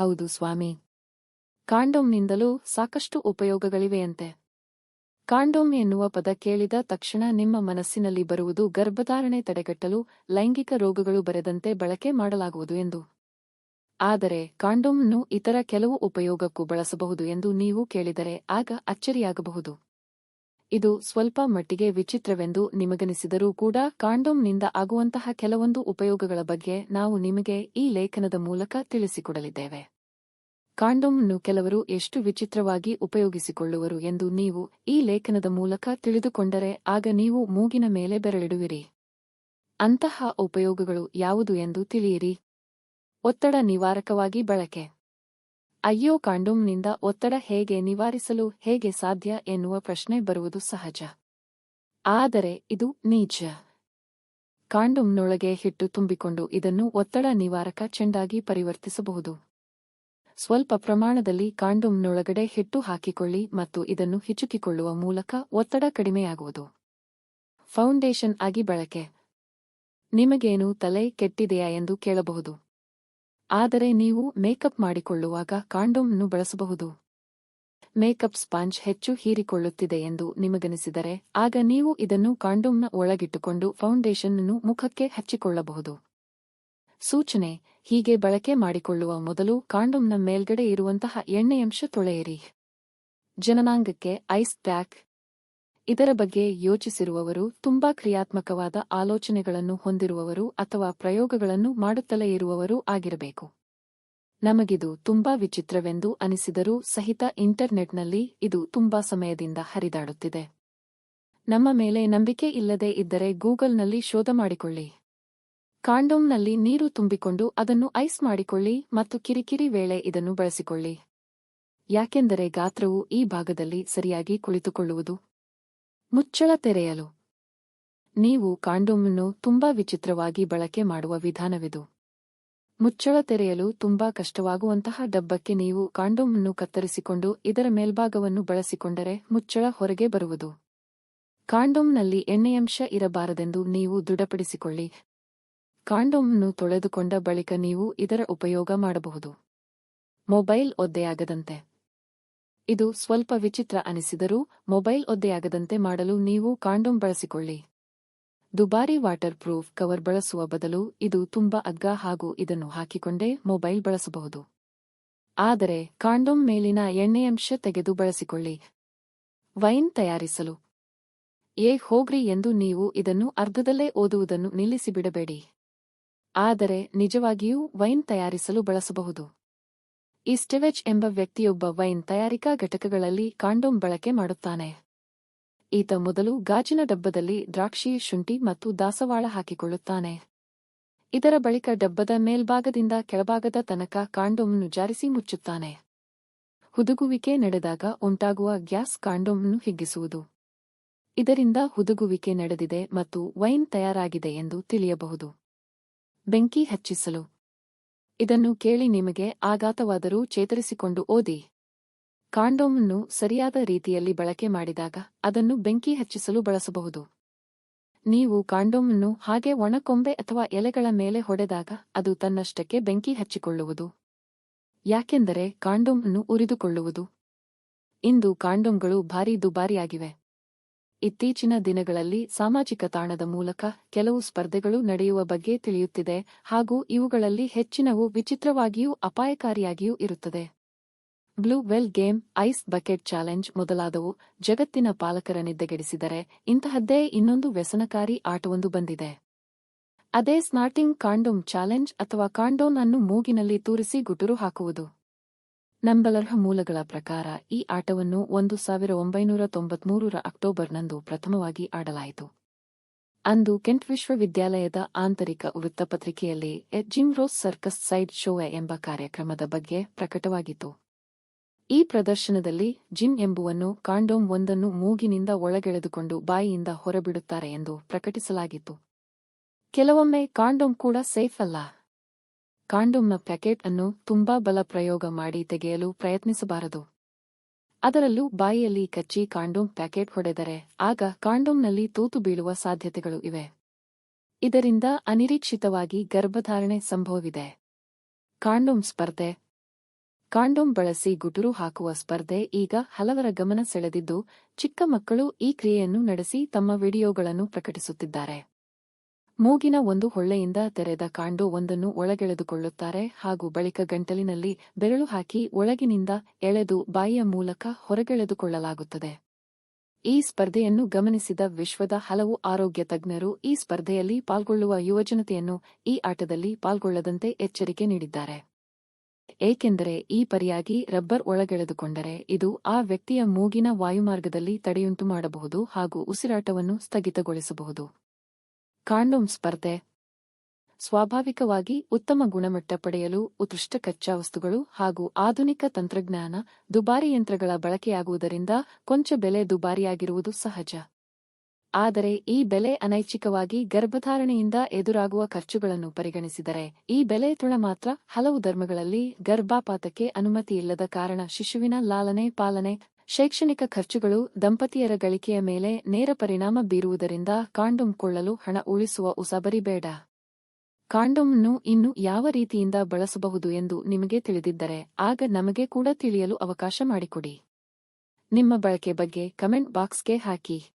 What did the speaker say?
ಹೌದು ಸ್ವಾಮಿ. ಕಾಂಡೋಮ್ನಿಂದಲೂ ಸಾಕಷ್ಟು ಉಪಯೋಗಗಳಿವೆಯಂತೆ. ಕಾಂಡೋಮ್ ಎನ್ನುವ ಪದ ಕೇಳಿದ ತಕ್ಷಣ ನಿಮ್ಮ ಮನಸ್ಸಿನಲ್ಲಿ ಬರುವುದು ಗರ್ಭಧಾರಣೆ ತಡೆಗಟ್ಟಲು, ಲೈಂಗಿಕ ರೋಗಗಳು ಬರೆದಂತೆ ಬಳಕೆ ಮಾಡಲಾಗುವುದು ಎಂದು. ಆದರೆ ಕಾಂಡೋಮ್ನ್ನು ಇತರ ಕೆಲವು ಉಪಯೋಗಕ್ಕೂ ಬಳಸಬಹುದು ಎಂದು ನೀವು ಕೇಳಿದರೆ ಆಗ ಅಚ್ಚರಿಯಾಗಬಹುದು. ಇದು ಸ್ವಲ್ಪ ಮಟ್ಟಿಗೆ ವಿಚಿತ್ರವೆಂದು ನಿಮಗನಿಸಿದರೂ ಕೂಡ ಕಾಂಡೋಮ್ನಿಂದ ಆಗುವಂತಹ ಕೆಲವೊಂದು ಉಪಯೋಗಗಳ ಬಗ್ಗೆ ನಾವು ನಿಮಗೆ ಈ ಲೇಖನದ ಮೂಲಕ ತಿಳಿಸಿಕೊಡಲಿದ್ದೇವೆ. ಕಾಂಡೋಮ್ನ್ನು ಕೆಲವರು ಎಷ್ಟು ವಿಚಿತ್ರವಾಗಿ ಉಪಯೋಗಿಸಿಕೊಳ್ಳುವರು ಎಂದು ನೀವು ಈ ಲೇಖನದ ಮೂಲಕ ತಿಳಿದುಕೊಂಡರೆ ಆಗ ನೀವು ಮೂಗಿನ ಮೇಲೆ ಬೆರಳಿಡುವಿರಿ. ಅಂತಹ ಉಪಯೋಗಗಳು ಯಾವುದು ಎಂದು ತಿಳಿಯಿರಿ. ಒತ್ತಡ ನಿವಾರಕವಾಗಿ ಬಳಕೆ. ಅಯ್ಯೋ ಕಾಂಡೋಮ್ನಿಂದ ಒತ್ತಡ ಹೇಗೆ ನಿವಾರಿಸಲು ಹೇಗೆ ಸಾಧ್ಯ ಎನ್ನುವ ಪ್ರಶ್ನೆ ಬರುವುದು ಸಹಜ. ಆದರೆ ಇದು ನೀಜ ಕಾಂಡೋಮ್ನೊಳಗೆ ಹಿಟ್ಟು ತುಂಬಿಕೊಂಡು ಇದನ್ನು ಒತ್ತಡ ನಿವಾರಕ ಚೆಂಡಾಗಿ ಪರಿವರ್ತಿಸಬಹುದು. ಸ್ವಲ್ಪ ಪ್ರಮಾಣದಲ್ಲಿ ಕಾಂಡೋಮ್ನೊಳಗಡೆ ಹಿಟ್ಟು ಹಾಕಿಕೊಳ್ಳಿ ಮತ್ತು ಇದನ್ನು ಹಿಚುಕಿಕೊಳ್ಳುವ ಮೂಲಕ ಒತ್ತಡ ಕಡಿಮೆಯಾಗುವುದು. ಫೌಂಡೇಶನ್ ಆಗಿ ಬಳಕೆ. ನಿಮಗೇನು ತಲೆ ಕೆಟ್ಟಿದೆಯಾ ಎಂದು ಕೇಳಬಹುದು. ಆದರೆ ನೀವು ಮೇಕಪ್ ಮಾಡಿಕೊಳ್ಳುವಾಗ ಕಾಂಡೋಮ್ನ್ನು ಬಳಸಬಹುದು. ಮೇಕಪ್ ಸ್ಪಾಂಜ್ ಹೆಚ್ಚು ಹೀರಿಕೊಳ್ಳುತ್ತಿದೆ ಎಂದು ನಿಮಗನಿಸಿದರೆ, ಆಗ ನೀವು ಇದನ್ನು ಕಾಂಡೋಮ್ನ ಒಳಗಿಟ್ಟುಕೊಂಡು ಫೌಂಡೇಶನ್ ಅನ್ನು ಮುಖಕ್ಕೆ ಹಚ್ಚಿಕೊಳ್ಳಬಹುದು. ಸೂಚನೆ, ಹೀಗೆ ಬಳಕೆ ಮಾಡಿಕೊಳ್ಳುವ ಮೊದಲು ಕಾಂಡೋಮ್ನ ಮೇಲ್ಗಡೆ ಇರುವಂತಹ ಎಣ್ಣೆಯಂಶ ತೊಳೆಯಿರಿ. ಜನನಾಂಗಕ್ಕೆ ಐಸ್ ಪ್ಯಾಕ್ ಇದರ ಬಗ್ಗೆ ಯೋಚಿಸಿರುವವರು ತುಂಬಾ ಕ್ರಿಯಾತ್ಮಕವಾದ ಆಲೋಚನೆಗಳನ್ನು ಹೊಂದಿರುವವರು ಅಥವಾ ಪ್ರಯೋಗಗಳನ್ನು ಮಾಡುತ್ತಲೇ ಇರುವವರು ಆಗಿರಬೇಕು. ನಮಗಿದು ತುಂಬಾ ವಿಚಿತ್ರವೆಂದು ಅನಿಸಿದರೂ ಸಹಿತ ಇಂಟರ್ನೆಟ್ನಲ್ಲಿ ಇದು ತುಂಬಾ ಸಮಯದಿಂದ ಹರಿದಾಡುತ್ತಿದೆ. ನಮ್ಮ ಮೇಲೆ ನಂಬಿಕೆ ಇಲ್ಲದೆ ಇದ್ದರೆ ಗೂಗಲ್ನಲ್ಲಿ ಶೋಧ ಮಾಡಿಕೊಳ್ಳಿ. ಕಾಂಡೋಮ್ನಲ್ಲಿ ನೀರು ತುಂಬಿಕೊಂಡು ಅದನ್ನು ಐಸ್ ಮಾಡಿಕೊಳ್ಳಿ ಮತ್ತು ಕಿರಿಕಿರಿ ವೇಳೆ ಇದನ್ನು ಬಳಸಿಕೊಳ್ಳಿ. ಯಾಕೆಂದರೆ ಗಾತ್ರವು ಈ ಭಾಗದಲ್ಲಿ ಸರಿಯಾಗಿ ಕುಳಿತುಕೊಳ್ಳುವುದು ಮುಚ್ಚಳ ತೆರೆಯಲು. ನೀವು ಕಾಂಡೋಮನ್ನು ತುಂಬಾ ವಿಚಿತ್ರವಾಗಿ ಬಳಕೆ ಮಾಡುವ ವಿಧಾನವಿದು. ಮುಚ್ಚಳ ತೆರೆಯಲು ತುಂಬಾ ಕಷ್ಟವಾಗುವಂತಹ ಡಬ್ಬಕ್ಕೆ ನೀವು ಕಾಂಡೋಮನ್ನು ಕತ್ತರಿಸಿಕೊಂಡು ಇದರ ಮೇಲ್ಭಾಗವನ್ನು ಬಳಸಿಕೊಂಡರೆ ಮುಚ್ಚಳ ಹೊರಗೆ ಬರುವುದು. ಕಾಂಡೋಮ್ನಲ್ಲಿ ಎಣ್ಣೆಯಂಶ ಇರಬಾರದೆಂದು ನೀವು ದೃಢಪಡಿಸಿಕೊಳ್ಳಿ. ಕಾಂಡೋಮನ್ನು ತೊಳೆದುಕೊಂಡ ಬಳಿಕ ನೀವು ಇದರ ಉಪಯೋಗ ಮಾಡಬಹುದು. ಮೊಬೈಲ್ ಒದ್ದೆಯಾಗದಂತೆ. ಇದು ಸ್ವಲ್ಪ ವಿಚಿತ್ರ ಅನಿಸಿದರೂ ಮೊಬೈಲ್ ಒದ್ದೆಯಾಗದಂತೆ ಮಾಡಲು ನೀವು ಕಾಂಡೋಮ್ ಬಳಸಿಕೊಳ್ಳಿ. ದುಬಾರಿ ವಾಟರ್ ಪ್ರೂಫ್ ಕವರ್ ಬಳಸುವ ಬದಲು ಇದು ತುಂಬಾ ಅಗ್ಗ ಹಾಗೂ ಇದನ್ನು ಹಾಕಿಕೊಂಡೇ ಮೊಬೈಲ್ ಬಳಸಬಹುದು. ಆದರೆ ಕಾಂಡೋಮ್ ಮೇಲಿನ ಎಣ್ಣೆಯಂಶ ತೆಗೆದು ಬಳಸಿಕೊಳ್ಳಿ. ವೈನ್ ತಯಾರಿಸಲು. ಏ ಹೋಗ್ರಿ ಎಂದು ನೀವು ಇದನ್ನು ಅರ್ಧದಲ್ಲೇ ಓದುವುದನ್ನು ನಿಲ್ಲಿಸಿಬಿಡಬೇಡಿ. ಆದರೆ ನಿಜವಾಗಿಯೂ ವೈನ್ ತಯಾರಿಸಲು ಬಳಸಬಹುದು. ಈಸ್ಟೆವೆಚ್ ಎಂಬ ವ್ಯಕ್ತಿಯೊಬ್ಬ ವೈನ್ ತಯಾರಿಕಾ ಘಟಕಗಳಲ್ಲಿ ಕಾಂಡೋಮ್ ಬಳಕೆ ಮಾಡುತ್ತಾನೆ. ಈತ ಮೊದಲು ಗಾಜಿನ ಡಬ್ಬದಲ್ಲಿ ದ್ರಾಕ್ಷಿ, ಶುಂಠಿ ಮತ್ತು ದಾಸವಾಳ ಹಾಕಿಕೊಳ್ಳುತ್ತಾನೆ. ಇದರ ಬಳಿಕ ಡಬ್ಬದ ಮೇಲ್ಭಾಗದಿಂದ ಕೆಳಭಾಗದ ತನಕ ಕಾಂಡೋಮ್ನು ಜಾರಿಸಿ ಮುಚ್ಚುತ್ತಾನೆ. ಹುದುಗುವಿಕೆ ನಡೆದಾಗ ಉಂಟಾಗುವ ಗ್ಯಾಸ್ ಕಾಂಡೋಮ್ನು ಹಿಗ್ಗಿಸುವುದು. ಇದರಿಂದ ಹುದುಗುವಿಕೆ ನಡೆದಿದೆ ಮತ್ತು ವೈನ್ ತಯಾರಾಗಿದೆ ಎಂದು ತಿಳಿಯಬಹುದು. ಬೆಂಕಿ ಹಚ್ಚಿಸಲು ಇದನ್ನು ಕೇಳಿ ನಿಮಗೆ ಆಘಾತವಾದರೂ ಚೇತರಿಸಿಕೊಂಡು ಓದಿ. ಕಾಂಡೋಮನ್ನು ಸರಿಯಾದ ರೀತಿಯಲ್ಲಿ ಬಳಕೆ ಮಾಡಿದಾಗ ಅದನ್ನು ಬೆಂಕಿ ಹಚ್ಚಿಸಲು ಬಳಸಬಹುದು. ನೀವು ಕಾಂಡೋಮನ್ನು ಹಾಗೆ ಒಣಕೊಂಬೆ ಅಥವಾ ಎಲೆಗಳ ಮೇಲೆ ಹೊಡೆದಾಗ ಅದು ತನ್ನಷ್ಟಕ್ಕೆ ಬೆಂಕಿ ಹಚ್ಚಿಕೊಳ್ಳುವುದು. ಯಾಕೆಂದರೆ ಕಾಂಡೋಮನ್ನು ಉರಿದುಕೊಳ್ಳುವುದು. ಇಂದು ಕಾಂಡೋಮ್ಗಳು ಭಾರೀ ದುಬಾರಿಯಾಗಿವೆ. ಇತ್ತೀಚಿನ ದಿನಗಳಲ್ಲಿ ಸಾಮಾಜಿಕ ತಾಣದ ಮೂಲಕ ಕೆಲವು ಸ್ಪರ್ಧೆಗಳು ನಡೆಯುವ ಬಗ್ಗೆ ತಿಳಿಯುತ್ತಿದೆ ಹಾಗೂ ಇವುಗಳಲ್ಲಿ ಹೆಚ್ಚಿನವು ವಿಚಿತ್ರವಾಗಿಯೂ ಅಪಾಯಕಾರಿಯಾಗಿಯೂ ಇರುತ್ತದೆ. Blue whale game, ice bucket challenge ಮೊದಲಾದವು ಜಗತ್ತಿನ ಪಾಲಕರ ನಿದ್ದೆಗೆಡಿಸಿದರೆ ಇಂತಹದ್ದೇ ಇನ್ನೊಂದು ವ್ಯಸನಕಾರಿ ಆಟವೊಂದು ಬಂದಿದೆ. ಅದೇ ಸ್ನಾರ್ಟಿಂಗ್ ಕಾಂಡೋಮ್ ಚಾಲೆಂಜ್ ಅಥವಾ ಕಾಂಡೋನ್ ಅನ್ನು ಮೂಗಿನಲ್ಲಿ ತೂರಿಸಿ ಗುಟುರು ಹಾಕುವುದು. ನಂಬಲರ್ಹ ಮೂಲಗಳ ಪ್ರಕಾರ ಈ ಆಟವನ್ನು ಒಂದು ಸಾವಿರ ಒಂಬೈನೂರ ತೊಂಬತ್ಮೂರರ ಅಕ್ಟೋಬರ್ನಂದು ಪ್ರಥಮವಾಗಿ ಆಡಲಾಯಿತು. ಅಂದು ಕೆಂಟ್ ವಿಶ್ವವಿದ್ಯಾಲಯದ ಆಂತರಿಕ ವೃತ್ತಪತ್ರಿಕೆಯಲ್ಲಿ a Jim Rose circus side show ಎಂಬ ಕಾರ್ಯಕ್ರಮದ ಬಗ್ಗೆ ಪ್ರಕಟವಾಗಿತ್ತು. ಈ ಪ್ರದರ್ಶನದಲ್ಲಿ ಜಿಮ್ ಎಂಬುವನ್ನು ಕಾಂಡೋಮ್ ಒಂದನ್ನು ಮೂಗಿನಿಂದ ಒಳಗೆಳೆದುಕೊಂಡು ಬಾಯಿಯಿಂದ ಹೊರಬಿಡುತ್ತಾರೆ ಎಂದು ಪ್ರಕಟಿಸಲಾಗಿತ್ತು. ಕೆಲವೊಮ್ಮೆ ಕಾಂಡೋಮ್ ಕೂಡ ಸೇಫ್ ಅಲ್ಲ. ಕಾಂಡೋಮ್ನ ಪ್ಯಾಕೆಟ್ ಅನ್ನು ತುಂಬಾ ಬಲ ಪ್ರಯೋಗ ಮಾಡಿ ತೆಗೆಯಲು ಪ್ರಯತ್ನಿಸಬಾರದು. ಅದರಲ್ಲೂ ಬಾಯಿಯಲ್ಲಿ ಕಚ್ಚಿ ಕಾಂಡೋಮ್ ಪ್ಯಾಕೆಟ್ ಹೊಡೆದರೆ ಆಗ ಕಾಂಡೋಮ್ನಲ್ಲಿ ತೂತು ಬೀಳುವ ಸಾಧ್ಯತೆಗಳು ಇವೆ. ಇದರಿಂದ ಅನಿರೀಕ್ಷಿತವಾಗಿ ಗರ್ಭಧಾರಣೆ ಸಂಭವವಿದೆ. ಕಾಂಡೋಮ್ ಸ್ಪರ್ಧೆ. ಕಾಂಡೋಮ್ ಬಳಸಿ ಗುಟುರು ಹಾಕುವ ಸ್ಪರ್ಧೆ ಈಗ ಹಲವರ ಗಮನ ಸೆಳೆದಿದ್ದು, ಚಿಕ್ಕ ಮಕ್ಕಳು ಈ ಕ್ರಿಯೆಯನ್ನು ನಡೆಸಿ ತಮ್ಮ ವಿಡಿಯೋಗಳನ್ನು ಪ್ರಕಟಿಸುತ್ತಿದ್ದಾರೆ. ಮೂಗಿನ ಒಂದು ಹೊಳ್ಳೆಯಿಂದ ತೆರೆದ ಕಾಂಡೋ ಒಂದನ್ನು ಒಳಗೆಳೆದುಕೊಳ್ಳುತ್ತಾರೆ ಹಾಗೂ ಬಳಿಕ ಗಂಟಲಿನಲ್ಲಿ ಬೆರಳು ಹಾಕಿ ಒಳಗಿನಿಂದ ಎಳೆದು ಬಾಯಿಯ ಮೂಲಕ ಹೊರಗೆಳೆದುಕೊಳ್ಳಲಾಗುತ್ತದೆ. ಈ ಸ್ಪರ್ಧೆಯನ್ನು ಗಮನಿಸಿದ ವಿಶ್ವದ ಹಲವು ಆರೋಗ್ಯ ತಜ್ಞರು ಈ ಸ್ಪರ್ಧೆಯಲ್ಲಿ ಪಾಲ್ಗೊಳ್ಳುವ ಯುವಜನತೆಯನ್ನು ಈ ಆಟದಲ್ಲಿ ಪಾಲ್ಗೊಳ್ಳದಂತೆ ಎಚ್ಚರಿಕೆ ನೀಡಿದ್ದಾರೆ. ಏಕೆಂದರೆ ಈ ಪರಿಯಾಗಿ ರಬ್ಬರ್ ಒಳಗೆಳೆದುಕೊಂಡರೆ ಇದು ಆ ವ್ಯಕ್ತಿಯ ಮೂಗಿನ ವಾಯುಮಾರ್ಗದಲ್ಲಿ ತಡೆಯುಂಟು ಮಾಡಬಹುದು ಹಾಗೂ ಉಸಿರಾಟವನ್ನು ಸ್ಥಗಿತಗೊಳಿಸಬಹುದು. ಕಾಂಡೋಮ್ ಸ್ಪರ್ಧೆ. ಸ್ವಾಭಾವಿಕವಾಗಿ ಉತ್ತಮ ಗುಣಮಟ್ಟ ಪಡೆಯಲು ಉತ್ಕೃಷ್ಟ ಕಚ್ಚಾ ವಸ್ತುಗಳು ಹಾಗೂ ಆಧುನಿಕ ತಂತ್ರಜ್ಞಾನ ದುಬಾರಿ ಯಂತ್ರಗಳ ಬಳಕೆಯಾಗುವುದರಿಂದ ಕೊಂಚ ಬೆಲೆ ದುಬಾರಿಯಾಗಿರುವುದು ಸಹಜ. ಆದರೆ ಈ ಬೆಲೆ ಅನೈಚ್ಛಿಕವಾಗಿ ಗರ್ಭಧಾರಣೆಯಿಂದ ಎದುರಾಗುವ ಖರ್ಚುಗಳನ್ನು ಪರಿಗಣಿಸಿದರೆ ಈ ಬೆಲೆ ತುಣ ಮಾತ್ರ ಹಲವು ಧರ್ಮಗಳಲ್ಲಿ ಗರ್ಭಾಪಾತಕ್ಕೆ ಅನುಮತಿಯಿಲ್ಲದ ಕಾರಣ ಶಿಶುವಿನ ಲಾಲನೆ ಪಾಲನೆ ಶೈಕ್ಷಣಿಕ ಖರ್ಚುಗಳು ದಂಪತಿಯರ ಗಳಿಕೆಯ ಮೇಲೆ ನೇರ ಪರಿಣಾಮ ಬೀರುವುದರಿಂದ ಕಾಂಡೋಮ್ ಕೊಳ್ಳಲು ಹಣ ಉಳಿಸುವ ಉಸಾಬರಿ ಬೇಡ. ಕಾಂಡೋಮ್ನು ಇನ್ನು ಯಾವ ರೀತಿಯಿಂದ ಬಳಸಬಹುದು ಎಂದು ನಿಮಗೆ ತಿಳಿದಿದ್ದರೆ ಆಗ ನಮಗೆ ಕೂಡ ತಿಳಿಯಲು ಅವಕಾಶ ಮಾಡಿಕೊಡಿ. ನಿಮ್ಮ ಬಳಕೆ ಬಗ್ಗೆ ಕಮೆಂಟ್ ಬಾಕ್ಸ್ಗೆ ಹಾಕಿ.